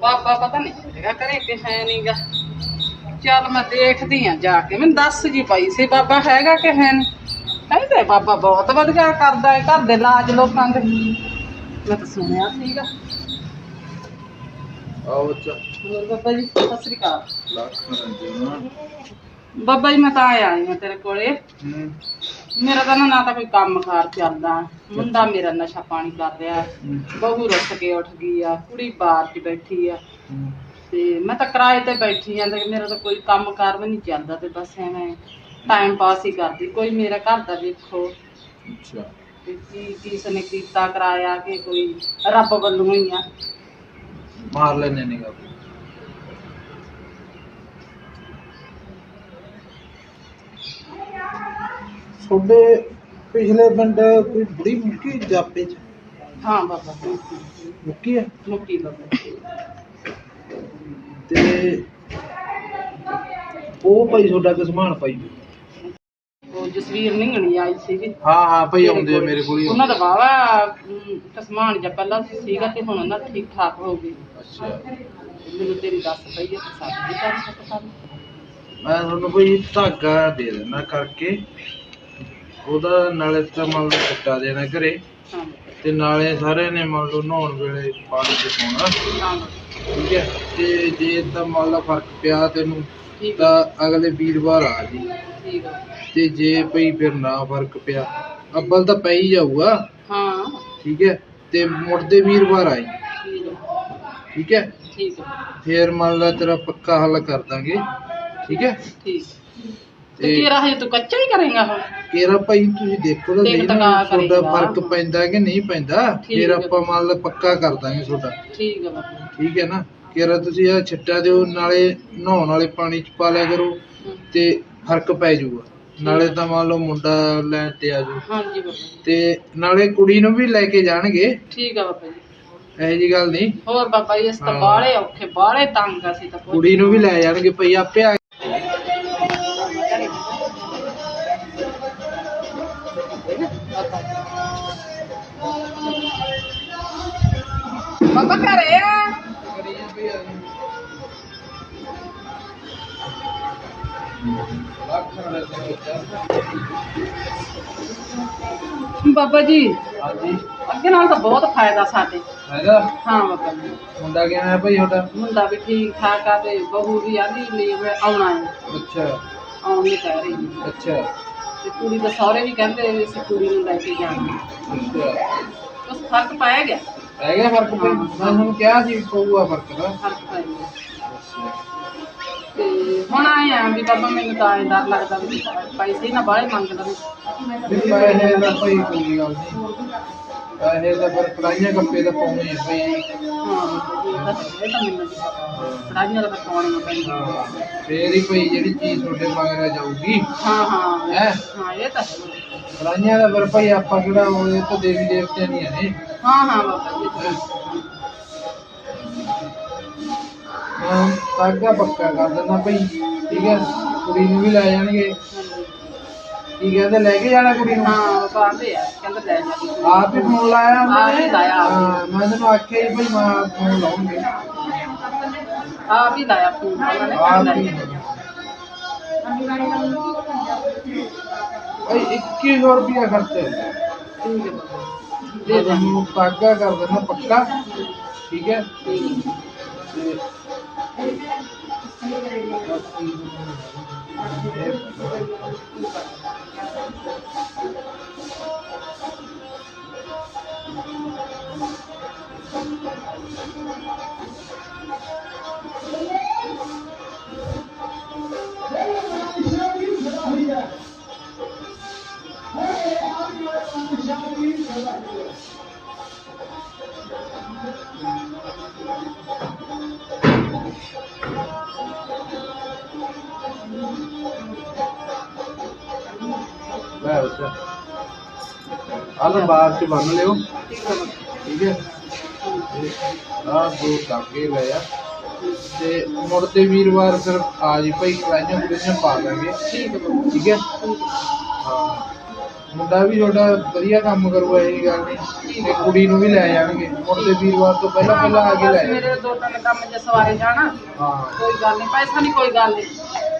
ਬਾਬਾ ਪਤਾ ਨਹੀਂ ਹੈਗਾ ਕਰੇ ਕਿ ਹੈ ਨਹੀਂਗਾ ਚੱਲ ਮੈਂ ਦੇਖਦੀ ਆ ਜਾ ਕੇ। ਮੈਨੂੰ ਦੱਸ ਜੀ ਪਈ ਸੀ ਬਾਬਾ ਹੈਗਾ ਕਿ ਹੈ ਕਹਿੰਦੇ ਬਾਬਾ ਬਹੁਤ ਵਧੀਆ ਕਰਦਾ ਹੈ ਘਰ ਦੇ ਇਲਾਜ ਲੋਕਾਂ ਦੇ। ਮੈਂ ਤਾਂ ਸੁਣਿਆ ਸੀਗਾ। ਆਓ ਬੱਚਾ ਹੋਰ ਬਾਬਾ ਜੀ ਸਤਿ ਸ੍ਰੀ ਅਕਾਲ। ਲੱਖ ਜੀਵਨ ਬਾਬਾ ਜੀ ਮੈਂ ਤਾਂ ਆਇਆ ਹਾਂ ਤੇਰੇ ਕੋਲੇ। ਹੂੰ। ਮੇਰਾ ਤਾਂ ਨਾ ਨਾ ਤਾਂ ਕੋਈ ਕੰਮ ਕਾਰ ਚੱਲਦਾ। ਮੁੰਡਾ ਮੇਰਾ ਨਸ਼ਾ ਪਾਣੀ ਕਰ ਰਿਹਾ। ਬਹੂ ਰੁੱਸ ਕੇ ਉੱਠ ਗਈ ਆ ਕੁੜੀ ਬਾਹਰ 'ਚ ਬੈਠੀ ਆ। ਤੇ ਮੈਂ ਤਾਂ ਕਿਰਾਏ ਤੇ ਬੈਠੀ ਆ ਤੇ ਮੇਰਾ ਤਾਂ ਕੋਈ ਕੰਮ ਕਾਰ ਵੀ ਨਹੀਂ ਚੱਲਦਾ ਤੇ ਬਸ ਐਵੇਂ ਟਾਈਮ ਪਾਸ ਹੀ ਕਰਦੀ। ਕੋਈ ਮੇਰਾ ਘਰ ਦਾ ਵੇਖੋ ਅੱਛਾ। ਕੀ ਕਿਸ ਨੇ ਕੀਤਾ ਕਰਾਇਆ ਕਿ ਕੋਈ ਰੱਬ ਵੱਲੋਂ ਹੀ ਆ। ਮਾਰ ਲੈਨੇ ਨੇ ਗਾ ਤੁਹਾਡੇ ਪਿਛਲੇ ਪਿੰਡ ਕੋਈ ਬੁੜੀ ਮੁੱਕੀ ਜਾਪੇ ਚ? ਹਾਂ ਬਾਬਾ ਮੁੱਕੀ ਹੈ? ਮੁੱਕੀ ਬਾਬਾ। ਤੇ ਉਹ ਭਾਈ ਤੁਹਾਡਾ ਕਿਸਮਾਨ ਭਾਈ? ਉਹ ਜਸਵੀਰ ਨਿੰਗਣੀ ਆਈ ਸੀਗੀ। ਹਾਂ ਹਾਂ ਭਾਈ ਆਉਂਦੇ ਆ ਮੇਰੇ ਕੋਲ ਹੀ ਉਹਨਾਂ ਦਾ ਵਾਵਾ ਤਸਮਾਨ ਜਾਂ ਪਹਿਲਾਂ ਸੀਗਾ ਤੇ ਹੁਣ ਉਹਨਾਂ ਠੀਕ ਠਾਕ ਹੋ ਗਈ ਅੱਛਾ। ਮੈਨੂੰ ਤੇਰੀ ਦੱਸ ਪਈ ਹੈ ਤੇ ਸਾਡੀ ਵੀ ਕਰ ਸਕਦਾ। ਮੈਂ ਤੁਹਾਨੂੰ ਕੋਈ ਧਾਗਾ ਦੇ ਦੇਣਾ ਕਰਕੇ। ਉਹਦਾ ਨਾਲੇ ਤਾਂ ਮੰਨ ਲਓ ਚਿੱਟਾ ਦੇਣਾ ਘਰੇ ਹਾਂ। ਤੇ ਨਾਲੇ ਸਾਰਿਆਂ ਨੇ ਮੰਨ ਲਓ ਨਹਾਉਣ ਵੇਲੇ ਪਾਣੀ ਚ ਪਾਉਣਾ। ਹਾਂ। ਠੀਕ ਹੈ? ਤੇ ਜੇ ਤਾਂ ਮੰਨ ਲਾ ਫ਼ਰਕ ਪਿਆ ਤੈਨੂੰ ਠੀਕ ਤਾਂ ਅਗਲੇ ਵੀਰਵਾਰ ਆ ਜੀ। ਠੀਕ ਆ। ਤੇ ਜੇ ਭਈ ਫਿਰ ਨਾ ਫ਼ਰਕ ਪਿਆ ਅੱਬਲ ਤਾਂ ਪੈ ਹੀ ਜਾਊਗਾ। ਹਾਂ। ਠੀਕ ਹੈ? ਤੇ ਮੁੜਦੇ ਵੀਰਵਾਰ ਆਈ ਠੀਕ ਆ, ਠੀਕ ਹੈ? ਠੀਕ ਆ, ਫੇਰ ਮੰਨ ਲਾ ਤੇਰਾ ਪੱਕਾ ਹੱਲ ਕਰ ਦਾਂਗੇ। ਠੀਕ ਹੈ? ਠੀਕ। ਤੇ ਤੇਰਾ ਹਜੇ ਤੂੰ ਕੱਚਾ ਹੀ ਕਰੇਗਾ ਹੁਣ। ਕੇਰਾ ਭਾਈ ਤੁਸੀਂ ਦੇਖੋ ਤਾਂ ਦੇਖ ਸਹੀ ਨਾ। ਤੁਹਾਡਾ ਫ਼ਰਕ ਪੈਂਦਾ ਕਿ ਨਹੀਂ ਪੈਂਦਾ? ਠੀਕ ਫਿਰ ਹੈ। ਆਪਾਂ ਮੰਨ ਲਾ ਪੱਕਾ ਕਰ ਦਾਂਗੇ ਤੁਹਾਡਾ। ਠੀਕ ਆ ਬਾਬਾ। ਠੀਕ ਹੈ ਨਾ? ਕੇਰਾ ਤੁਸੀਂ ਇਹ ਛਿੱਟਾ ਦਿਓ ਨਾਲੇ ਨਹਾਉਣ ਵਾਲੇ ਪਾਣੀ ਚ ਪਾ ਲਿਆ ਕਰੋ ਹਮ, ਤੇ ਫ਼ਰਕ ਪੈ ਜਾਊਗਾ। ਨਾਲੇ ਤਾਂ ਮੰਨ ਲਓ ਮੁੰਡਾ ਲੈਣ ਤੇ ਆ ਜਾਊ। ਹਾਂਜੀ ਬਾਬਾ ਤੇ ਨਾਲੇ ਕੁੜੀ ਨੂੰ ਵੀ ਲੈ ਕੇ ਜਾਣਗੇ। ਠੀਕ ਆ ਬਾਬਾ ਜੀ। ਇਹੋ ਜੀ ਗੱਲ ਨਹੀਂ। ਹੋਰ ਬਾਬਾ ਜੀ ਇਸ ਤਾਂ ਹਾਂ। ਬਾਲੇ ਔਖੇ ਬਾਲੇ ਤੰਗ ਅਸੀਂ ਤਾਂ। ਕੁੜੀ ਨੂੰ ਵੀ ਲੈ ਜਾਣਗੇ ਭਈ ਆਪੇ ਆ ਬਾਬਾ ਘਰੇ ਆ ਬਾਬਾ ਜੀ ਹਾਂਜੀ। ਅੱਗੇ ਨਾਲ ਤਾਂ ਬਹੁਤ ਫਾਇਦਾ ਸਾਡੇ। ਹੈਗਾ ਹਾਂ ਬਾਬਾ ਜੀ। ਮੁੰਡਾ ਕਿਵੇਂ ਹੈ ਭਈ ਤੁਹਾਡਾ? ਮੁੰਡਾ ਵੀ ਠੀਕ ਠਾਕ ਆ ਤੇ ਬਹੂ ਵੀ ਆਂਦੀ ਵੀ ਮੈਂ ਆਉਣਾ ਹੈ ਅੱਛਾ। ਆਉਣ ਨਹੀਂ ਕਹਿ ਰਹੀ। ਹੈ। ਅੱਛਾ। ਤੇ ਕੁੜੀ ਦੇ ਸਹੁਰੇ ਵੀ ਕਹਿੰਦੇ ਵੀ ਅਸੀਂ ਕੁੜੀ ਨੂੰ ਲੈ ਕੇ ਜਾਣਾ। ਉਸ ਫ਼ਰਕ ਪਾਇਆ ਗਿਆ? ਰਹਿ ਗਿਆ ਫ਼ਰਕ ਭਈ ਮੈਂ ਤੁਹਾਨੂੰ ਕਿਹਾ ਸੀ ਪਊਗਾ ਫ਼ਰਕ ਦਾ ਫ਼ਰਕ ਪਾਇਆ ਗਿਆ। ਤੇ ਹੁਣ ਆਏ ਆ ਵੀ ਬਾਬਾ ਮੈਨੂੰ ਤਾਂ ਐਂ ਡਰ ਲੱਗਦਾ ਵੀ ਪੈਸੇ ਨਾ ਬਾਹਲੇ ਮੰਗਦਾ ਵੀ ਵੀ ਪੈਸੇ ਦਾ ਭਈ ਕੋਈ ਗੱਲ ਨਹੀਂ। ਪੈਸੇ ਦਾ ਫਿਰ ਕੜਾਈਆਂ ਕੱਪੇ ਦਾ ਪਾਉਣੇ ਆ। ਭਈ ਹਾਂ। ਇਹ ਤਾਂ ਮੈਨੂੰ ਦਾ ਤਾਂ ਪਾਉਣੀਆਂ ਪੈਂਦੀਆਂ। ਹਾਂ ਫੇਰ ਹੀ ਭਈ ਜਿਹੜੀ ਚੀਜ਼ ਤੁਹਾਡੇ ਮਗਰ ਜਾਊਗੀ ਹਾਂ ਹਾਂ। ਹੈ? ਹਾਂ ਇਹ ਤਾਂ ਹੈ। ਕੜਾਈਆਂ ਦਾ ਫਿਰ ਭਈ ਆਪਾਂ ਕਿਹੜਾ ਤਾਂ ਦੇਵੀ ਦੇਵਤਿਆਂ ਦੀਆਂ ਨੇ। ਹਾਂ ਹਾਂ ਬਾਬਾ ਜੀ ਇਹ ਤਾਂ ਹੈ। ਹਾਂ ਤਾਗਾ ਪੱਕਾ ਕਰ ਦੇਣਾ ਭਈ ਠੀਕ ਹੈ? ਕੁੜੀ ਨੂੰ ਵੀ ਲੈ ਜਾਣਗੇ। ਕੀ ਕਹਿੰਦੇ ਲੈ ਕੇ ਜਾਣਾ ਕੁੜੀ ਨੂੰ? ਹਾਂ ਤਾਂ ਆਂਦੇ ਆ ਕਹਿੰਦੇ ਲੈ ਜਾ। ਆਪ ਹੀ ਫੋਨ ਲਾਇਆ ਆਪ ਹੀ? ਲਾਇਆ, ਆਪ ਹੀ। ਹਾਂ, ਮੈਂ ਤੈਨੂੰ ਆਖਿਆ ਹੀ ਭਈ ਮੈਂ ਫੋਨ ਲਾਉਂਗੇ। ਆ ਵੀ ਲਾਇਆ ਫੋਨ ਉਹਨਾਂ ਨੇ ਆਪ ਕਹਿੰਦਾ ਹੀ ਭਈ 2100 ਰੁਪਇਆ ਖਰਚਾ ਹੈ ਠੀਕ ਹੈ ਬਾਬਾ। ਦੇ ਤੁਹਾਨੂੰ ਤਾਗਾ ਕਰ ਦੇਣਾ ਪੱਕਾ। ਠੀਕ ਹੈ? ਠੀਕ ਹੈ। ਤੇ ਲੈ ਬੱਚਾ ਆਹ ਬਾਹਰ ਚ ਬੰਨ ਲਿਓ। ਠੀਕ ਹੈ। ਆ ਦੋ ਕਾਗੇ ਲੈ ਆ। ਤੇ ਮੁੜਦੇ ਵੀਰਵਾਰ ਫਿਰ ਆ ਜੀ ਭਾਈ ਕਲਾਈਆਂ ਕੁੜੀਆਂ ਪਾ ਲਾਂਗੇ ਠੀਕ ਹੈ ਹੈ। ਮੁੰਡਾ ਵੀ ਤੁਹਾਡਾ ਵਧੀਆ ਕੰਮ ਕਰੂਗਾ ਇਹ ਗੱਲ ਨਹੀਂ। ਤੇ ਕੁੜੀ ਨੂੰ ਵੀ ਲੈ ਜਾਣਗੇ। ਮੁੰਡੇ ਵੀਰਵਾਰ ਤੋਂ ਪਹਿਲਾਂ ਪਹਿਲਾਂ ਆ ਕੇ ਲੈ ਮੇਰੇ ਦੋ ਤਿੰਨ ਕੰਮ ਜੇ ਸਵਾਰੇ ਜਾਣਾ ਹਾਂ। ਕੋਈ ਗੱਲ ਨਹੀਂ ਪੈਸਾ ਨਹੀਂ ਕੋਈ ਗੱਲ ਨਹੀਂ।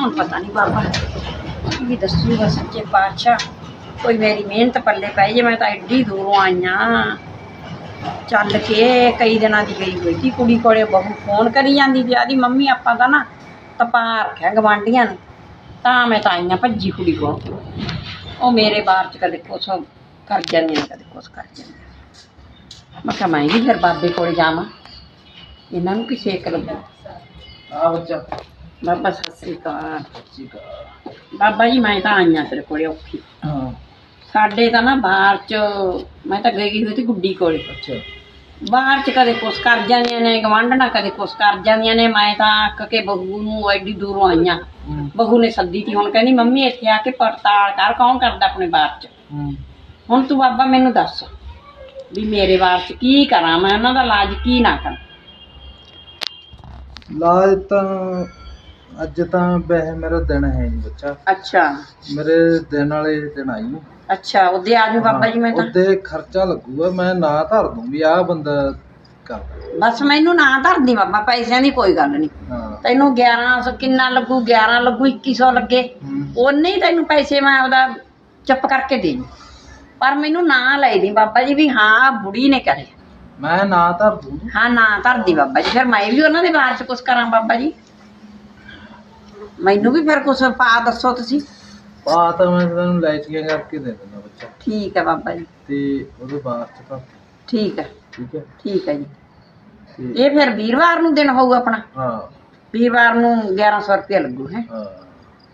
ਹੁਣ ਪਤਾ ਨਹੀਂ ਬਾਬਾ। ਕੀ ਦੱਸੂਗਾ ਸੱਚੇ ਪਾਤਸ਼ਾਹ, ਕੋਈ ਮੇਰੀ ਮਿਹਨਤ ਪੱਲੇ ਪੈ ਜੇ, ਮੈਂ ਤਾਂ ਐਡੀ ਦੂਰੋਂ ਆਈਆਂ ਚੱਲ ਕੇ ਕਈ ਦਿਨਾਂ ਦੀ ਗਈ ਹੋਈ ਸੀ ਕੁੜੀ ਕੋਲੇ ਬਹੂ ਫੋਨ ਕਰੀ ਜਾਂਦੀ ਸੀ ਆਦੀ ਮੰਮੀ ਆਪਾਂ ਤਾਂ ਨਾ ਤਪਾ ਰੱਖਿਆ ਗਵਾਂਢੀਆਂ ਨੇ, ਤਾਂ ਮੈਂ ਤਾਂ ਆਈਆਂ ਭੱਜੀ ਕੁੜੀ ਕੋਲ। ਉਹ ਮੇਰੇ ਬਾਹਰ ਚ ਕਦੇ ਕੁਛ ਕਰ ਜਾਂਦੀਆਂ ਕਦੇ ਕੁਛ ਕਰ ਜਾਂਦੀਆਂ ਮੈਂ ਕਿਹਾ ਮੈਂ ਵੀ ਫਿਰ ਬਾਬੇ ਕੋਲ ਜਾਵਾਂ। ਇਹਨਾਂ ਨੂੰ ਕੀ ਸੇਕ ਲੱਗੂ ਆ ਬੱਚਾ। ਬਾਬਾ ਸਤਿ ਸ੍ਰੀ ਅਕਾਲ। ਬਾਬਾ ਜੀ ਮੈਂ ਤਾਂ ਆਈਆਂ ਤੇਰੇ ਕੋਲੇ ਔਖੀ। ਹਾਂ। ਸਾਡੇ ਤਾਂ ਨਾ ਬਾਹਰ ਚ ਮੈਂ ਤਾਂ ਗਈ ਹੋਈ ਸੀ ਗੁੱਡੀ ਕੋਲੇ। ਅੱਛਾ। ਬਾਹਰ ਚ ਕਦੇ ਕੁਛ ਕਰ ਜਾਂਦੀਆਂ ਨੇ ਗਵਾਂਢਣਾ ਕਦੇ ਕੁਛ ਕਰ ਜਾਂਦੀਆਂ ਨੇ। ਮੈਂ ਤਾਂ ਅੱਕ ਕੇ ਬਹੂ ਨੂੰ ਐਡੀ ਦੂਰੋਂ ਆਈਆਂ ਬਹੂ ਨੇ ਸੱਦੀ ਤੀ ਹੁਣ ਕਹਿੰਦੀ ਮੰਮੀ ਇੱਥੇ ਆ ਕੇ ਪੜਤਾਲ ਕਰ ਕੌਣ ਕਰਦਾ ਆਪਣੇ ਬਾਹਰ ਚ? ਹੁਣ ਤੂੰ ਬਾਬਾ ਮੈਨੂੰ ਦੱਸ ਵੀ ਮੇਰੇ ਬਾਹਰ ਚ ਕੀ ਕਰਾਂ ਮੈਂ ਉਹਨਾਂ ਦਾ ਇਲਾਜ ਕੀ ਨਾ ਕਰਾਂ? ਲਾਜ ਤਾਂ ਅੱਜ ਤਾਂ ਵੈਸੇ ਮੇਰਾ ਦਿਨ ਹੈ ਨਹੀਂ ਬੱਚਾ। ਅੱਛਾ। ਮੇਰੇ ਦਿਨ ਵਾਲੇ ਦਿਨ ਆਈ ਅੱਛਾ ਉਹਦੇ ਆ ਜੂ ਬਾਬਾ ਜੀ ਮੈਂ ਤਾਂ। ਉਹਦੇ ਖਰਚਾ ਲੱਗੂਗਾ ਮੈਂ ਨਾ ਧਰ ਦੂੰ ਵੀ ਆਹ ਬੰਦਾ ਕਰਦਾ ਬਸ ਮੈਨੂੰ ਨਾ ਧਰਦੀ ਬਾਬਾ ਪੈਸਿਆਂ ਦੀ ਕੋਈ ਗੱਲ ਨਹੀਂ। ਹਾਂ। ਤੈਨੂੰ 1100 ਕਿੰਨਾ ਲੱਗੂ 11 ਲੱਗੂ 2100 ਲੱਗੇ। ਹੂੰ। ਉਹਨੇ ਹੀ ਤੈਨੂੰ ਪੈਸੇ ਮੈਂ ਉਹਦਾ ਚੁੱਪ ਕਰਕੇ ਦੇ ਦੂੰ। ਪਰ ਮੈਨੂੰ ਨਾ ਲੈ ਦੀ ਬਾਬਾ ਜੀ ਵੀ ਹਾਂ ਬੁੜੀ ਨੇ ਕਰੇ। ਮੈਂ ਨਾ ਧਰ ਦੂੰ। ਹਾਂ ਨਾ ਧਰਦੀ ਬਾਬਾ ਜੀ। ਫਿਰ ਮੈਂ ਵੀ ਉਹਨਾਂ ਦੇ ਬਾਹਰ ਚ ਕੁਛ ਕਰਾਂ ਬਾਬਾ ਜੀ। ਮੈਨੂੰ ਵੀ ਫਿਰ ਕੁਛ ਪਾ ਦੱਸੋ ਤੁਸੀਂ। ਪਾ ਤਾਂ ਮੈਂ ਤੈਨੂੰ ਲੈਚੀਆਂ ਕਰਕੇ ਦੇ ਦਿੰਦਾ ਬੱਚਾ। ਠੀਕ ਹੈ ਬਾਬਾ ਜੀ। ਤੇ ਉਹਦੇ ਬਾਅਦ ਚ ਤਾਂ ਠੀਕ ਹੈ। ਠੀਕ ਹੈ? ਠੀਕ ਹੈ ਜੀ। ਤੇ ਇਹ ਫਿਰ ਵੀਰਵਾਰ ਨੂੰ ਦਿਨ ਹੋਊ ਆਪਣਾ। ਹਾਂ। ਵੀਰਵਾਰ ਨੂੰ 1100 ਰੁਪਏ ਲੱਗੂ ਹੈ। ਹਾਂ।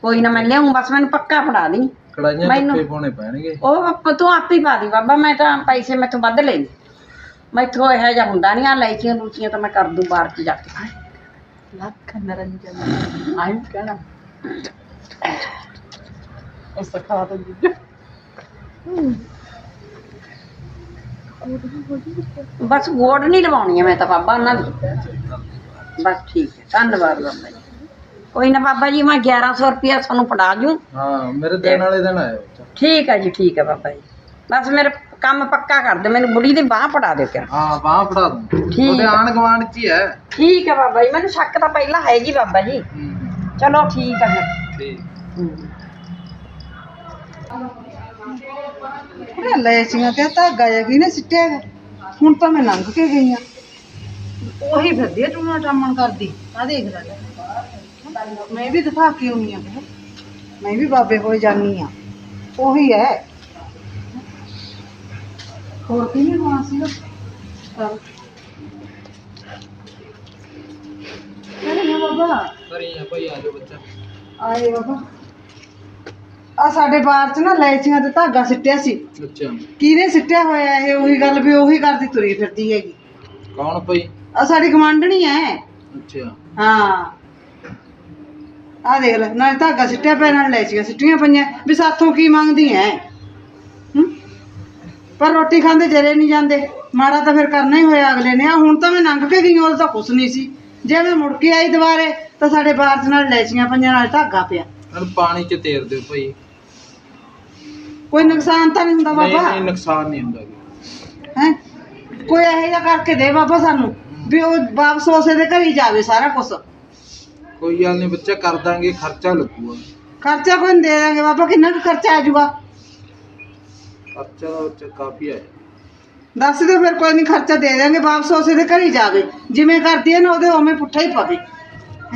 ਕੋਈ ਨਾ ਮੈਂ ਲਿਆਉਂ ਬਸ ਮੈਨੂੰ ਪੱਕਾ ਫੜਾ ਦੀ। ਕੜਾਈਆਂ ਮੈਨੂੰ- ਪਾਉਣੇ ਪੈਣਗੇ। ਉਹ ਆਪਾਂ ਤੂੰ ਆਪ ਹੀ ਪਾ ਦੀ ਬਾਬਾ ਮੈਂ ਤਾਂ ਪੈਸੇ ਮੈਥੋਂ ਵੱਧ ਲੈ ਮੈਥੋਂ ਇਹੋ ਜਿਹਾ ਹੁੰਦਾ ਨਹੀਂ ਆ ਲੈਚੀਆਂ ਲੂਚੀਆਂ ਤਾਂ ਮੈਂ ਕਰ ਦੂੰ ਬਾਹਰ ਚ ਜਾ ਕੇ ਲੱਖ ਨਰੰਜਨ ਆਈ ਕਹਿਣਾ ਉਸ ਖਾ ਤਾਂ ਜੀ ਬਸ ਗੋਡ ਨਹੀਂ ਲਵਾਉਣੀ ਮੈਂ ਤਾਂ ਬਾਬਾ ਉਹਨਾਂ ਦੀ ਬਸ ਠੀਕ ਹੈ ਧੰਨਵਾਦ ਬਾਬਾ ਜੀ ਕੋਈ ਨਾ ਬਾਬਾ ਜੀ ਮੈਂ 1100 ਰੁਪਇਆ ਤੁਹਾਨੂੰ ਫੜਾ ਜੂ ਹਾਂ ਮੇਰੇ ਦਿਨ ਵਾਲੇ ਦਿਨ ਆਏ ਬੱਚਾ ਠੀਕ ਹੈ ਜੀ ਠੀਕ ਹੈ ਬਾਬਾ ਜੀ ਬਸ ਮੇਰੇ ਕੰਮ ਪੱਕਾ ਕਰ ਦੇ ਮੈਨੂੰ ਬੁੜੀ ਦੀ ਬਾਹ ਫੜਾ ਦਿਓ ਕਿਰਾ ਹਾਂ ਬਾਹ ਫੜਾ ਦੂੰ। ਠੀਕ ਉਹਦੇ ਹੈ। ਆਣ ਗਵਾਂਡ ਚ ਹੀ ਹੈ। ਠੀਕ ਹੈ ਬਾਬਾ ਜੀ ਮੈਨੂੰ ਸ਼ੱਕ ਤਾਂ ਪਹਿਲਾਂ ਹੈ ਜੀ ਬਾਬਾ ਜੀ। ਹੂੰ। ਚਲੋ ਠੀਕ ਹੈ ਫਿਰ। ਠੀਕ। ਇਹ ਲੈਚੀਆਂ ਤੇ ਧਾਗਾ ਜਿਹਾ ਕੀ ਨੇ ਸਿੱਟਿਆ ਹੈਗਾ। ਹੁਣ ਤਾਂ ਮੈਂ ਲੰਘ ਕੇ ਗਈ ਆ। ਉਹੀ ਫਿਰਦੀ ਆ ਟੂਣਾ ਟਾਮਣ ਕਰਦੀ। ਆ ਦੇਖ ਲੈ। ਮੈਂ ਵੀ ਦਿਖਾ ਕੇ ਆਉਣੀ ਆ। ਮੈਂ ਵੀ ਬਾਬੇ ਕੋਲ ਜਾਨੀ ਆ। ਉਹੀ ਹੈ। ਹੋਰ ਕੀ ਨਹੀਂ ਹੋਣਾ ਸੀਗਾ? ਚੱਲ। ਕਰੇ ਨਾ ਬਾਬਾ। ਕਰੀ ਆ ਭਾਈ ਆ ਜਾਓ ਬੱਚਾ। ਆਏ ਬਾਬਾ। ਆ ਸਾਡੇ ਬਾਹਰ ਚ ਨਾ ਲੈਚੀਆਂ ਤੇ ਧਾਗਾ ਸਿੱਟਿਆ ਸੀ। ਅੱਛਾ। ਕਿਹਨੇ ਸਿੱਟਿਆ ਹੋਇਆ ਇਹ? ਉਹੀ ਗੱਲ ਵੀ ਉਹੀ ਕਰਦੀ ਤੁਰੀ ਫਿਰਦੀ ਹੈਗੀ। ਕੌਣ ਭਾਈ? ਆ ਸਾਡੀ ਗਵਾਂਢਣੀ ਹੈ ਅੱਛਾ। ਹਾਂ। ਆ ਦੇਖ ਲੈ ਨਾਲ ਧਾਗਾ ਸਿੱਟਿਆ ਪਿਆ ਨਾਲ ਲੈਚੀਆਂ ਸਿੱਟੀਆਂ ਪਈਆਂ। ਵੀ ਸਾਥੋਂ ਕੀ ਮੰਗਦੀ ਐ? ਹੂੰ? ਪਰ ਰੋਟੀ ਖਾਂਦੇ ਜਰੇ ਨਹੀਂ ਜਾਂਦੇ। ਮਾੜਾ ਤਾਂ ਫਿਰ ਕਰਨਾ ਹੀ ਹੋਇਆ ਅਗਲੇ ਨੇ। ਆ ਹੁਣ ਤਾਂ ਮੈਂ ਲੰਘ ਕੇ ਗਈ ਉਹ ਤਾਂ ਕੁਛ ਨਹੀਂ ਸੀ। ਜੇ ਮੈਂ ਮੁੜ ਕੇ ਆਈ ਦੁਬਾਰੇ ਤਾਂ ਸਾਡੇ ਬਾਹਰ ਚ ਨਾਲ ਲੈਚੀਆਂ ਪਈਆਂ ਨਾਲ ਧਾਗਾ ਪਿਆ। ਇਹਨੂੰ ਪਾਣੀ ਚ ਤੇਰ ਦਿਓ ਭਾਈ। ਕੋਈ ਨੁਕਸਾਨ ਤਾਂ ਨਹੀਂ ਹੁੰਦਾ ਨਹੀਂ ਬਾਬਾ? ਨਹੀਂ ਨੁਕਸਾਨ ਨਹੀਂ ਹੁੰਦਾ ਗਾ। ਹੈ? ਕੋਈ ਇਹੋ ਜਿਹਾ ਕਰਕੇ ਦੇ ਬਾਬਾ ਸਾਨੂੰ ਵੀ ਉਹ ਵਾਪਸ ਉਸੇ ਦੇ ਘਰ ਜਾਵੇ ਸਾਰਾ ਕੁਝ ਕੋਈ ਗੱਲ ਨਹੀਂ ਬੱਚਾ ਕਰ ਦਾਂਗੇ ਖਰਚਾ ਲੱਗੂਗਾ। ਖਰਚਾ ਕੋਈ ਨੀ ਦੇ ਦਾਂਗੇ ਬਾਬਾ ਕਿੰਨਾ ਕੁ ਖਰਚਾ ਆ ਜਾਊਗਾ? ਖਰਚਾ ਕਾਫੀ ਦੱਸ ਦਿਓ ਫਿਰ ਕੋਈ ਨਹੀਂ ਖਰਚਾ ਦੇ ਦਾਂਗੇ ਵਾਪਸ ਉਸੇ ਦੇ ਘਰ ਹੀ ਜਾਵੇ। ਜਿਵੇਂ ਕਰਦੀ ਹੈ ਨਾ ਉਹਦੇ ਉਵੇਂ ਪੁੱਠਾ ਹੀ ਪਵੇ।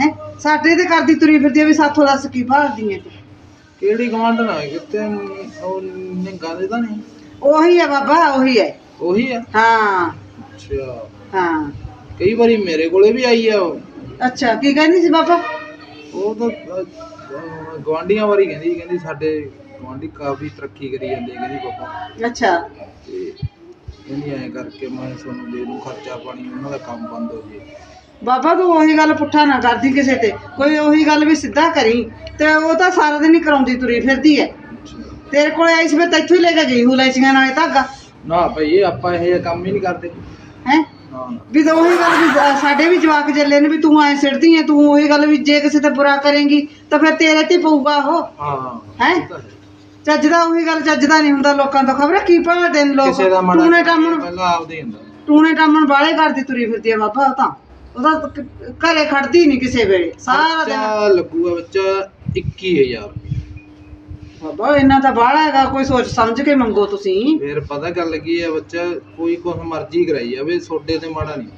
ਹੈ? ਸਾਡੇ ਤੇ ਕਰਦੀ ਤੁਰੀ ਫਿਰਦੀ ਆ ਵੀ ਸਾਥੋਂ ਦੱਸ ਕੀ ਭਾਲਦੀ ਹੈ ਤੂੰ। ਕਿਹੜੀ ਗਵਾਂਢ ਨਾ ਕਿਤੇ ਉਹ ਨਿੰਗਾ ਦੇ ਤਾਂ ਨਹੀਂ? ਉਹੀ ਹੈ ਬਾਬਾ ਉਹੀ ਹੈ। ਉਹੀ ਆ ਹਾਂ। ਅੱਛਾ। ਹਾਂ। ਕਈ ਵਾਰੀ ਮੇਰੇ ਕੋਲੇ ਵੀ ਆਈ ਆ ਉਹ। ਅੱਛਾ ਕੀ ਕਹਿੰਦੀ ਸੀ ਬਾਬਾ? ਉਹ ਤਾਂ ਗਵਾਂਡੀਆਂ ਵਾਰੀ ਕਹਿੰਦੀ ਕਹਿੰਦੀ ਸਾਡੇ ਗਵਾਂਡੀ ਕਾਫੀ ਤਰੱਕੀ ਕਰੀ ਜਾਂਦੇ ਕਹਿੰਦੀ ਪਾਪਾ। ਅੱਛਾ। ਤੇ ਕਹਿੰਦੀ ਐਂ ਕਰਕੇ ਮੈਂ ਤੁਹਾਨੂੰ ਦੇ ਦੂੰ ਖਰਚਾ ਪਾਣੀ ਉਹਨਾਂ ਦਾ ਕੰਮ ਬੰਦ ਹੋ ਜੇ। ਬਾਬਾ ਤੂੰ ਉਹੀ ਗੱਲ ਪੁੱਠਾ ਨਾ ਕਰਦੀ ਕਿਸੇ ਤੇ। ਕੋਈ ਉਹੀ ਗੱਲ ਵੀ ਸਿੱਧਾ ਕਰੀ ਤੇ ਉਹ ਤਾਂ ਸਾਰਾ ਦਿਨ ਹੀ ਕਰਾਉਂਦੀ ਤੁਰੀ ਫਿਰਦੀ ਐ। ਤੇਰੇ ਕੋਲੇ ਆਈ ਸੀ ਮੈਂ ਤੈਥੋਂ ਹੀ ਲੈ ਕੇ ਗਈ ਹੂ ਲੈਚੀਆਂ ਨਾਲੇ ਧਾਗਾ ਨਾ ਭਾਈ ਇਹ ਆਪਾਂ ਇਹ ਕੰਮ ਹੀ ਨਹੀਂ ਕਰਦੇ। ਹੈ? ਨਾ ਨਾ। ਵੀ ਤਾਂ ਉਹੀ ਗੱਲ ਵੀ ਸਾਡੇ ਵੀ ਜਵਾਕ ਚੱਲੇ ਨੇ ਵੀ ਤੂੰ ਐ ਸਿੜਦੀ ਐ ਤੂੰ ਉਹੀ ਗੱਲ ਵੀ ਜੇ ਕਿਸੇ ਤੇ ਬੁਰਾ ਕਰੇਂਗੀ ਤਾਂ ਫਿਰ ਤੇਰੇ ਤੇ ਹੀ ਪਊਗਾ ਉਹ। ਹਾਂ ਹਾਂ। ਹੈਂ? ਇਹ ਤਾਂ ਹੈ। ਚੱਜਦਾ ਉਹੀ ਗੱਲ ਚੱਜਦਾ ਨਹੀਂ ਹੁੰਦਾ ਲੋਕਾਂ ਤੋਂ ਖਬਰ। ਕੀ ਭਾਲਦੇ ਨੇ ਲੋਕ? ਕਿਸੇ ਦਾ ਮਾੜਾ ਟੂਣੇ ਟਾਮਣ ਪਹਿਲਾਂ ਆਪਦੇ ਹੀ ਹੁੰਦਾ। ਟੂਣੇ ਟਾਮਣ ਵਾਲੇ ਕਰਦੀ ਤੁਰੀ ਫਿਰਦੀ ਆ ਬਾਬਾ ਉਹ ਤਾਂ। ਉਹਦਾ ਤਾਂ ਕ- ਘਰੇ ਖੜਦੀ ਨਹੀਂ ਕਿਸੇ ਵੇਲੇ ਸਾਰਾ ਦਿਨ। ਬੱਚਾ ਲੱਗੂਗਾ ਬੱਚਾ 21000 ਬਾਬਾ ਇਹਨਾਂ ਤਾਂ ਬਾਹਲਾ ਹੈਗਾ ਕੋਈ ਸੋਚ ਸਮਝ ਕੇ ਮੰਗੋ ਤੁਸੀਂ। ਫਿਰ ਪਤਾ ਗੱਲ ਕੀ ਹੈ ਬੱਚਾ ਕੋਈ ਕੁਛ ਮਰਜ਼ੀ ਕਰਾਈ ਜਾਵੇ ਛੋਡੇ ਤੇ ਮਾੜਾ ਨਹੀਂ।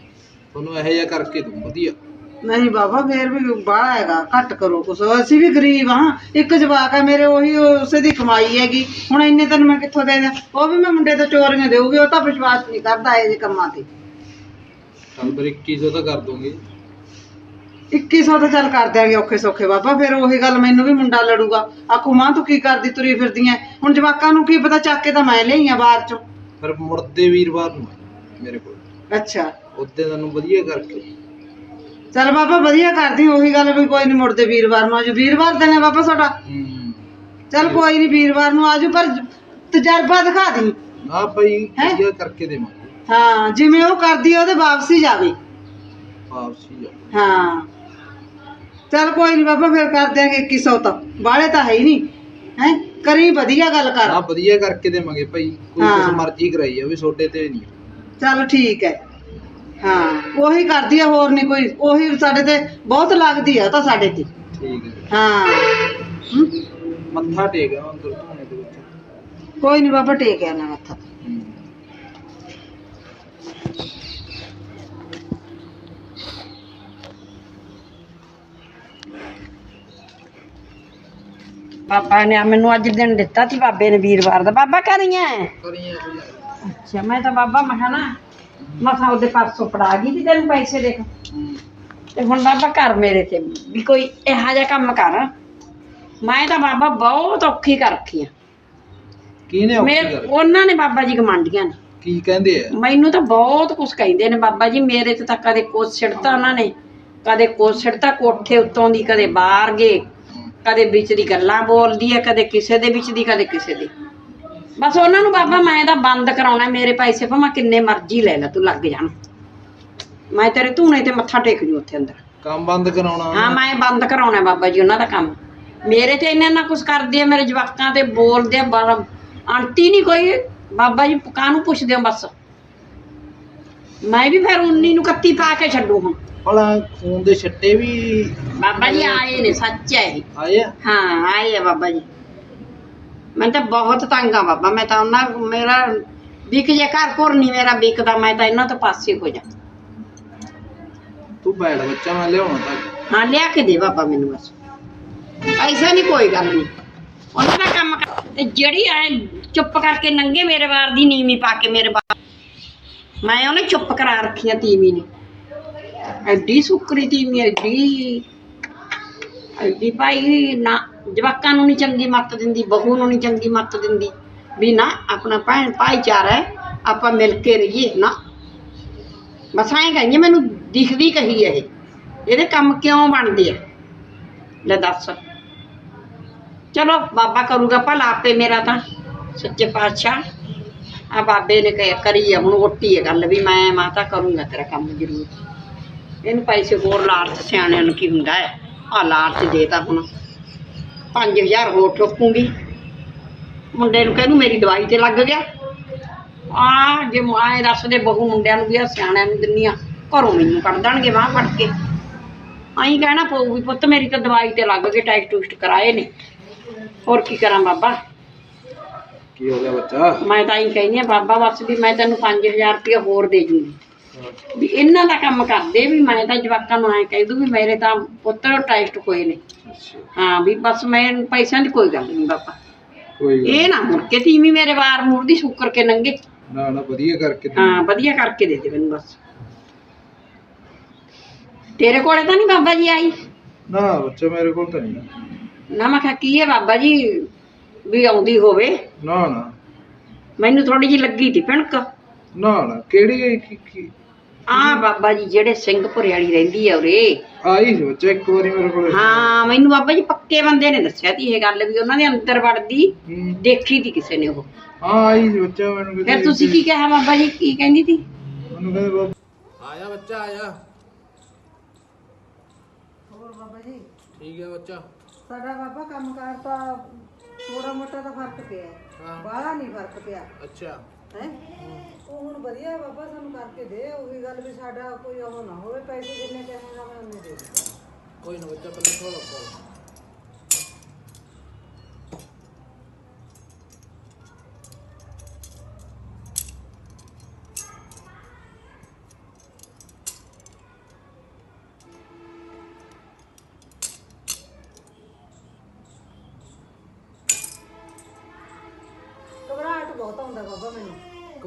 ਤੁਹਾਨੂੰ ਇਹੋ ਜਿਹਾ ਕਰਕੇ ਦੂੰ ਵਧੀਆ। ਨਹੀਂ ਬਾਬਾ ਫੇਰ ਵੀ ਬਾਹਲਾ ਹੈਗਾ ਘੱਟ ਕਰੋ ਕੁਛ। ਅਸੀਂ ਵੀ ਗਰੀਬ ਹਾਂ ਇੱਕ ਜਵਾਕ ਹੈ ਮੇਰੇ ਉਹੀ ਉਸੇ ਦੀ ਕਮਾਈ ਹੈਗੀ। ਹੁਣ ਇੰਨੇ ਤੈਨੂੰ ਮੈਂ ਕਿੱਥੋਂ ਦੇ ਦਿਆਂ? ਉਹ ਵੀ ਮੈਂ ਮੁੰਡੇ ਤੋਂ ਚੋਰੀਆਂ ਦੇਊਗੀ ਉਹ ਤਾਂ ਵਿਸ਼ਵਾਸ ਨਹੀਂ ਕਰਦਾ ਇਹ ਜਿਹੇ ਕੰਮਾਂ ਤੇ। ਚੱਲ ਫਿਰ 2100 ਤਾਂ ਕਰ ਦੂੰਗੀ 2100 ਤਾਂ ਚੱਲ ਕਰ ਦਿਆਂਗੇ ਔਖੇ ਸੌਖੇ ਬਾਬਾ ਫਿਰ ਉਹੀ ਗੱਲ ਮੈਨੂੰ ਵੀ ਮੁੰਡਾ ਲੜੂਗਾ। ਆਖੂ ਮਾਂ ਤੂੰ ਕੀ ਕਰਦੀ ਤੁਰੀ ਫਿਰਦੀ ਐ? ਹੁਣ ਜਵਾਕਾਂ ਨੂੰ ਕੀ ਪਤਾ ਚੱਕ ਕੇ ਤਾਂ ਮੈਂ ਲਈ ਆ ਬਾਹਰ ਚੋਂ। ਫਿਰ ਮੁੜਦੇ ਵੀਰਵਾਰ ਨੂੰ ਮੇਰੇ ਕੋਲ। ਅੱਛਾ। ਉੱਤੇ ਤੁਹਾਨੂੰ ਵਧੀਆ ਕਰਕੇ। ਚੱਲ ਬਾਬਾ ਵਧੀਆ ਕਰਦੀ ਉਹੀ ਗੱਲ ਵੀ ਕੋਈ ਨਹੀਂ ਮੁੜਦੇ ਵੀਰਵਾਰ ਨੂੰ ਅੱਜ ਵੀਰਵਾਰ ਦਿਨ ਹੈ ਬਾਬਾ ਤੁਹਾਡਾ। ਹੂੰ। ਚੱਲ ਕੋਈ ਨਹੀਂ ਵੀਰਵਾਰ ਨੂੰ ਆਜੂ ਪਰ ਤਜਰਬਾ ਦਿਖਾ ਦੀ। ਨਾ ਭਾਈ ਹੈਂ? ਵਧੀਆ ਕਰਕੇ ਦੇਵਾਂਗੇ। ਹਾਂ ਜਿਵੇਂ ਉਹ ਕਰਦੀ ਆ ਉਹਦੇ ਵਾਪਸੀ ਜਾਵੇ। ਵਾਪਸੀ ਜਾ ਹਾਂ। ਚੱਲ ਕੋਈ ਨਹੀਂ ਬਾਬਾ ਫਿਰ ਕਰ ਦਿਆਂਗੇ 2100 ਤਾਂ। ਬਾਹਲੇ ਤਾਂ ਹੈ ਹੀ ਨਹੀਂ ਹੈ? ਕਰੀ ਵਧੀਆ ਗੱਲ ਕਰ। ਨਾ ਵਧੀਆ ਕਰਕੇ ਦੇਵਾਂਗੇ ਭਾਈ ਕੋਈ ਹਾਂ। ਕੁਛ ਮਰਜ਼ੀ ਕਰਾਈ ਜਾਵੇ ਛੋਡੇ ਤੇ ਨਹੀਂ। ਚੱਲ ਠੀਕ ਹੈ। ਹਾਂ ਉਹੀ ਕਰਦੀ ਆ ਹੋਰ ਨਹੀਂ ਕੋਈ। ਉਹੀ ਸਾਡੇ ਤੇ ਬਹੁਤ ਲੱਗਦੀ ਆ ਉਹ ਤਾਂ ਸਾਡੇ ਤੇ। ਠੀਕ ਹੈ। ਹਾਂ? ਹਮ? ਮੱਥਾ ਟੇਕ ਆ ਅੰਦਰ ਧੋਣੇ ਦੇ ਵਿੱਚ। ਕੋਈ ਨਹੀਂ ਬਾਬਾ ਟੇਕਿਆ ਨਾ ਮੱਥਾ। ਬਾਬਾ ਨੇ ਮੈਨੂੰ ਅੱਜ ਦਿਨ ਦਿੱਤਾ ਸੀ ਬਾਬੇ ਨੇ ਵੀਰਵਾਰ ਦਾ। ਬਾਬਾ ਕਰੀਆਂ? ਕਰੀਏ ਅੱਛਾ ਮੈਂ ਤਾਂ ਬਾਬਾ ਮੈਂ ਕਿਹਾ ਨਾ ਮਸਾ ਉਹਦੇ ਪਾਸੋਂ ਫੜਾ ਗਈ ਸੀ ਤੈਨੂੰ ਪੈਸੇ ਦੇਖ। ਤੇ ਹੁਣ ਬਾਬਾ ਕਰ ਮੇਰੇ ਤੇ ਵੀ ਕੋਈ ਇਹੋ ਜਿਹਾ ਕੰਮ ਕਰ। ਮੈਂ ਤਾਂ ਬਾਬਾ ਬਹੁਤ ਔਖੀ ਕਰ ਰੱਖੀ ਆ। ਕਿਹਨੇ ਔਖੀ ਮੈਂ ਕਰ ਉਹਨਾਂ ਨੇ ਬਾਬਾ ਜੀ ਗਮੰਡੀਆਂ ਨੇ। ਕੀ ਕਹਿੰਦੇ ਆ? ਮੈਨੂੰ ਤਾਂ ਬਹੁਤ ਕੁਝ ਕਹਿੰਦੇ ਨੇ ਬਾਬਾ ਜੀ ਮੇਰੇ ਤੇ ਤਾਂ ਕਦੇ ਕੋਸ ਛਿੜਤਾ ਉਹਨਾਂ ਨੇ। ਕਦੇ ਕੋਸ ਛਿੜਤਾ ਕੋਠੇ ਉੱਤੋਂ ਦੀ ਕਦੇ ਬਾਹਰ ਗਏ। ਕਦੇ ਵਿੱਚ ਦੀ ਗੱਲਾਂ ਬੋਲਦੀ ਹੈ ਕਦੇ ਕਿਸੇ ਦੇ ਵਿੱਚ ਦੀ ਕਦੇ ਕਿਸੇ ਦੀ। ਬਸ ਉਹਨਾਂ ਨੂੰ ਬਾਬਾ ਮੈਂ ਤਾਂ ਬੰਦ ਕਰਾਉਣਾ ਮੇਰੇ ਪੈਸੇ ਭਾਵੇਂ ਕਿੰਨੇ ਮਰਜ਼ੀ ਲੈ ਲੈ ਤੂੰ ਲੱਗ ਜਾਣ। ਮੈਂ ਤੇਰੇ ਧੂਣੇ ਤੇ ਮੱਥਾ ਟੇਕ ਜੂ ਉੱਥੇ ਅੰਦਰ। ਕੰਮ ਬੰਦ ਕਰਾਉਣਾ ਹਾਂ ਮੈਂ ਬੰਦ ਕਰਾਉਣਾ ਬਾਬਾ ਜੀ ਉਹਨਾਂ ਦਾ ਕੰਮ। ਮੇਰੇ ਤੇ ਇੰਨਾ ਨਾ ਕੁਝ ਕਰਦੀ ਆ ਮੇਰੇ ਜਵਾਕਾਂ ਤੇ ਬੋਲਦੇ ਆ ਬੜਾ ਆਂਟੀ ਨਹੀਂ ਕੋਈ ਬਾਬਾ ਜੀ ਕਾਹਨੂੰ ਪੁੱਛਦੇ ਹੋ ਬਸ? ਮੈਂ ਵੀ ਫਿਰ 19 ਨੂੰ ਕੱਤੀ ਪਾ ਕੇ ਛੱਡੂ ਹੁਣ। ਭਲਾ ਖੂਨ ਦੇ ਛੱਟੇ ਵੀ ਬਾਬਾ ਜੀ ਆਏ ਨੇ ਸੱਚ ਹੈ ਇਹ। ਆਏ ਆ? ਹਾਂ ਆਏ ਆ ਬਾਬਾ ਜੀ। ਮੈਂ ਤਾਂ ਬਹੁਤ ਤੰਗ ਆ ਬਾਬਾ ਮੈਂ ਤਾਂ ਉਹਨਾਂ ਮੇਰਾ ਵਿਕ ਜੇ ਘਰ ਘਰ ਨਹੀਂ ਮੇਰਾ ਵਿਕਦਾ ਮੈਂ ਤਾਂ ਇਹਨਾਂ ਤੋਂ ਪਾਸੇ ਹੋ ਜਾ। ਤੂੰ ਬੈਠ ਬੱਚਾ ਮੈਂ ਲਿਆਉਣਾ ਤਾਂ। ਹਾਂ ਲਿਆ ਕੇ ਦੇ ਬਾਬਾ ਮੈਨੂੰ ਬਸ। ਐਸਾ ਨਹੀਂ ਕੋਈ ਗੱਲ ਨਹੀਂ ਉਹਨਾਂ ਦਾ ਕੰਮ ਕਰ- ਤੇ ਜਿਹੜੀ ਐ ਚੁੱਪ ਕਰਕੇ ਨੰਗੇ ਮੇਰੇ ਵਾਰ ਦੀ ਨੀਵੀਂ ਪਾ ਕੇ ਮੇਰੇ ਬਾਰ ਮੈਂ ਉਹਨੇ ਚੁੱਪ ਕਰਾ ਰੱਖੀਆਂ ਤੀਵੀਂ ਨੇ। ਐਡੀ ਸੁਕਰੀ ਤੀਵੀਂ ਐਡੀ ਐਡੀ ਭਾਈ ਨਾ ਜਵਾਕਾਂ ਨੂੰ ਨਹੀਂ ਚੰਗੀ ਮੱਤ ਦਿੰਦੀ ਬਹੂ ਨੂੰ ਨਹੀਂ ਚੰਗੀ ਮੱਤ ਦਿੰਦੀ ਵੀ ਨਾ ਆਪਣਾ ਭੈਣ ਭਾਈਚਾਰਾ ਹੈ ਆਪਾਂ ਮਿਲ ਕੇ ਰਹੀਏ ਨਾ ਬਸ ਐਂ ਕਹੀਏ ਮੈਨੂੰ ਦਿਖਦੀ ਕਹੀ ਇਹ ਇਹਦੇ ਕੰਮ ਕਿਉਂ ਬਣਦੇ ਆ ਲੈ ਦੱਸ ਚਲੋ ਬਾਬਾ ਕਰੂਗਾ ਭਲਾ ਆਪੇ ਮੇਰਾ ਤਾਂ ਸੱਚੇ ਪਾਤਸ਼ਾਹ ਆ ਬਾਬੇ ਨੇ ਕਹਿ ਕਰੀ ਆ ਹੁਣ ਓਟੀ ਹੈ ਗੱਲ ਵੀ ਮੈਂ ਮਾਤਾ ਕਰੂੰਗਾ ਤੇਰਾ ਕੰਮ ਜ਼ਰੂਰ ਇਹਨੂੰ ਪੈਸੇ ਹੋਰ ਲਾਲਚ ਸਿਆਣਿਆਂ ਨੂੰ ਕੀ ਹੁੰਦਾ ਹੈ ਆ ਲਾਲਚ ਦੇਤਾ ਹੁਣ 5000 ਹੋਰ ਠੋਕੂੰਗੀ। ਮੁੰਡੇ ਨੂੰ ਕਹਿੰਨੂੰ ਮੇਰੀ ਦਵਾਈ ਤੇ ਲੱਗ ਗਿਆ। ਆ ਜੇ ਮਾਏ ਦੱਸਦੇ ਬਹੂ ਮੁੰਡਿਆਂ ਨੂੰ ਵੀ ਆ ਸਿਆਣਿਆਂ ਨੂੰ ਦਿੰਨੀਆਂ। ਘਰੋਂ ਮੈਨੂੰ ਕੱਢ ਦੇਣਗੇ ਬਾਹ ਫੜ ਕੇ। ਆਈ ਕਹਿਣਾ ਪਊ ਵੀ ਪੁੱਤ ਮੇਰੀ ਤਾਂ ਦਵਾਈ ਤੇ ਲੱਗ ਗਏ ਟੈਸਟ ਟੂਸਟ ਕਰਾਏ ਨੇ। ਹੋਰ ਕੀ ਕਰਾਂ ਬਾਬਾ? ਕੀ ਹੋ ਗਿਆ ਬੱਚਾ? ਮੈਂ ਤਾਂ ਹੀ ਕਹਿੰਦੀ ਆ ਬਾਬਾ ਬਸ ਵੀ ਮੈਂ ਤੈਨੂੰ 5000 ਰੁਪਏ ਹੋਰ ਦੇ ਜੂੰਗੀ। ਵੀ ਇਹਨਾਂ ਦਾ ਕੰਮ ਕਰਦੇ ਵੀ ਮੈਂ ਤਾਂ ਜਵਾਕਾਂ ਨੂੰ ਐਂ ਕਹਿ ਦੂੰ ਵੀ ਮੇਰੇ ਤਾਂ ਪੁੱਤਰ ਟੈਸਟ ਹੋਏ ਨੇ। ਹਾਂ ਵੀ ਬਸ ਮੈਂ ਪੈਸਿਆਂ ਦੀ ਕੋਈ ਗੱਲ ਨਹੀਂ ਗੱਲ ਇਹ ਨਾ ਮੁੜ ਕੇ ਤੀਵੀਂ ਮੇਰੇ ਵਾਰ ਮੂਰ ਦੀ ਸ਼ੁਕਰ ਕੇ ਨੰਗੇ। ਨਾ ਨਾ ਵਧੀਆ ਕਰਕੇ ਹਾਂ ਵਧੀਆ ਕਰਕੇ ਦੇ ਦੇ ਮੈਨੂੰ ਬਸ। ਤੇਰੇ ਕੋਲੇ ਤਾਂ ਨਹੀਂ ਬਾਬਾ ਜੀ ਆਈ? ਨਾ ਬੱਚਾ ਮੇਰੇ ਕੋਲ ਤਾਂ ਨਹੀਂ। ਨਾ ਮੈਂ ਕਿਹਾ ਕੀ ਹੈ ਬਾਬਾ ਜੀ ਵੀ ਆਉਂਦੀ ਹੋਵੇ। ਨਾ ਨਾ। ਮੈਨੂੰ ਥੋੜੀ ਜਿਹੀ ਲੱਗੀ ਤੀ ਭਿਣਕ ਨਾ ਨਾ ਕਿਹੜੀ ਕੀ- ਕੀ? ਆ ਬਾਬਾ ਜੀ ਜਿਹੜੇ ਸਿੰਘਪੁਰੇ ਵਾਲੀ ਰਹਿੰਦੀ ਆ ਉਰੇ। ਆਈ ਸੀ ਬੱਚਾ ਇੱਕ ਵਾਰੀ ਮੇਰੇ ਕੋਲ। ਹਾਂ ਮੈਨੂੰ ਬਾਬਾ ਜੀ ਪੱਕੇ ਬੰਦੇ ਨੇ ਦੱਸਿਆ ਤੀ ਇਹ ਗੱਲ ਵੀ ਉਹਨਾਂ ਦੇ ਅੰਦਰ ਵੜਦੀ ਹੂੰ। ਦੇਖੀ ਤੀ ਕਿਸੇ ਨੇ ਉਹ। ਹਾਂ ਆਈ ਸੀ ਬੱਚਾ ਮੈਨੂੰ ਕਹਿੰਦੀ ਫਿਰ ਤੁਸੀਂ ਕੀ ਕਿਹਾ ਬਾਬਾ ਜੀ ਕੀ ਕਹਿੰਦੀ ਤੀ? ਮੈਨੂੰ ਕਹਿੰਦੇ ਬਾਬਾ ਆਇਆ ਬੱਚਾ ਆਇਆ। ਹੋਰ ਬਾਬਾ ਜੀ? ਠੀਕ ਹੈ ਬੱਚਾ। ਸਾਡਾ ਬਾਬਾ ਕੰਮਕਾਰ ਤਾਂ ਥੋੜਾ ਮੋਟਾ ਤਾਂ ਫ਼ਰਕ ਪਿਆ। ਹਾਂ। ਬਾਹਲਾ ਨਹੀਂ ਫ਼ਰਕ ਪਿਆ। ਅੱਛਾ। ਹੈ? ਉਹ ਹੁਣ ਵਧੀਆ ਬਾਬਾ, ਸਾਨੂੰ ਕਰਕੇ ਦੇ, ਉਹੀ ਗੱਲ ਵੀ ਸਾਡਾ ਕੋਈ ਉਹ ਨਾ ਹੋਵੇ, ਪੈਸੇ ਜਿੰਨੇ ਕਹੇਗਾ ਮੈਂ ਉਹਨੇ ਦੇ ਦੂੰਗਾ ਕੋਈ ਨਾ, ਬੱਚਾ ਪਹਿਲੇ ਥੋੜਾ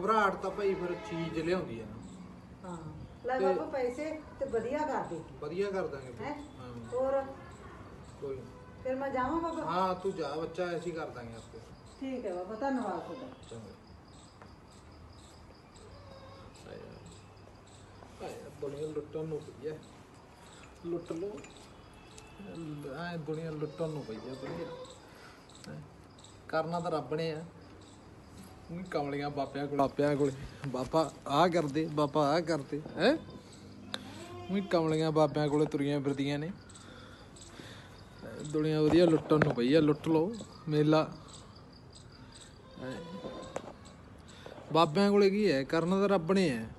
ਘਬਰਾਹਟ ਤਾਂ ਭਾਈ ਫਿਰ ਚੀਜ਼ ਲਿਆਉਂਦੀ ਆ। ਨਾ ਹਾਂ ਲੈ ਬਾਬਾ ਪੈਸੇ ਤੇ ਵਧੀਆ ਕਰ ਦੇ। ਵਧੀਆ ਕਰ ਦਾਂਗੇ ਫਿਰ। ਹੈ? ਹਾਂ। ਹੋਰ? ਕੋਈ ਨਾ। ਫਿਰ ਮੈਂ ਜਾਵਾਂ ਬਾਬਾ? ਹਾਂ ਤੂੰ ਜਾ ਬੱਚਾ ਐਸੀ ਕਰ ਦਾਂਗੇ ਆਪੇ। ਠੀਕ ਹੈ ਬਾਬਾ ਧੰਨਵਾਦ ਤੁਹਾਡਾ। ਚੰਗਾ। ਆਇਆ ਆਇਆ ਦੁਨੀਆ ਲੁੱਟਣ ਨੂੰ ਪਈ ਹੈ ਲੁੱਟ ਲੋ ਆ ਦੁਨੀਆ ਲੁੱਟਣ ਨੂੰ ਪਈ ਹੈ ਦੁਨੀਆ ਹੈਂ। ਕਰਨਾ ਤਾਂ ਰੱਬ ਨੇ ਆ। ਉਹ ਕਮਲੀਆਂ ਬਾਪਿਆਂ ਕੋਲ ਬਾਪਿਆਂ ਕੋਲ। ਬਾਪਾ ਆਹ ਕਰਦੇ, ਬਾਪਾ ਆਹ ਕਰਦੇ, ਹੈ? ਉਹ ਕਮਲੀਆਂ ਬਾਪਿਆਂ ਕੋਲੇ ਤੁਰੀਆਂ ਫਿਰਦੀਆਂ ਨੇ। ਦੁਨੀਆ ਵਧੀਆ ਲੁੱਟਣ ਨੂੰ ਪਈ ਆ, ਲੁੱਟ ਲਓ, ਮੇਲਾ। ਹੈਂ। ਬਾਬਿਆਂ ਕੋਲੇ ਕੀ ਹੈ? ਕਰਨ ਤਾਂ ਰੱਬ ਨੇ ਹੈ।